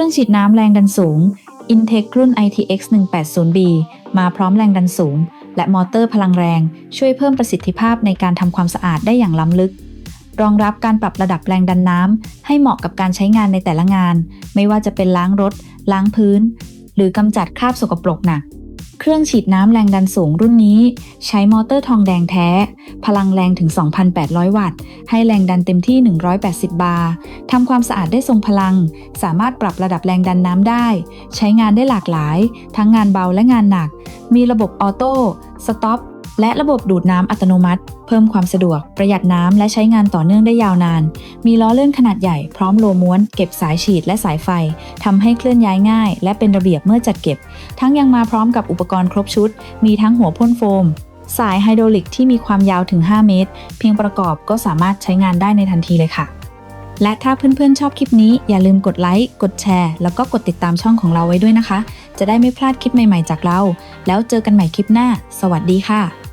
ครื่องฉีดน้ำแรงดันสูง Intech รุ่น ITX 180B มาพร้อมแรงดันสูง และมอเตอร์พลังแรง ช่วยเพิ่มประสิทธิภาพในการทำความสะอาดได้อย่างล้ำลึก รองรับการปรับระดับแรงดันน้ำให้เหมาะกับการใช้งานในแต่ละงาน ไม่ว่าจะเป็นล้างรถ ล้างพื้น หรือกำจัดคราบสกปรกหนัก เครื่องฉีดน้ำแรงดันสูงรุ่นนี้ ใช้มอเตอร์ทองแดงแท้ พลังแรงถึง 2,800 วัตต์ ให้แรงดันเต็มที่ 180 บาร์ทำความสะอาดได้ทรงพลัง สามารถปรับระดับแรงดันน้ำได้ ใช้งานได้หลากหลาย ทั้งงานเบาและงานหนัก มีระบบออโต้ สต็อป และระบบดูดน้ำอัตโนมัติ เพิ่มความสะดวก ประหยัดน้ำและใช้งานต่อเนื่องได้ยาวนาน มีล้อเลื่อนขนาดใหญ่พร้อมโลม้วน เก็บสายฉีดและสายไฟทำให้เคลื่อนย้ายง่าย และเป็นระเบียบเมื่อจัดเก็บ ทั้งยังมาพร้อมกับอุปกรณ์ครบชุด มีทั้งหัวพ่นโฟม สายไฮดรอลิกที่มีความยาวถึง 5 เมตร เพียงประกอบก็สามารถใช้งานได้ในทันทีเลยค่ะและถ้าเพื่อนๆ ชอบคลิปนี้อย่าลืมกดไลค์ กดแชร์ แล้วก็กดติดตามช่องของเราไว้ด้วยนะคะ จะได้ไม่พลาดคลิปใหม่ๆ จากเรา แล้วเจอกันใหม่คลิปหน้า สวัสดีค่ะ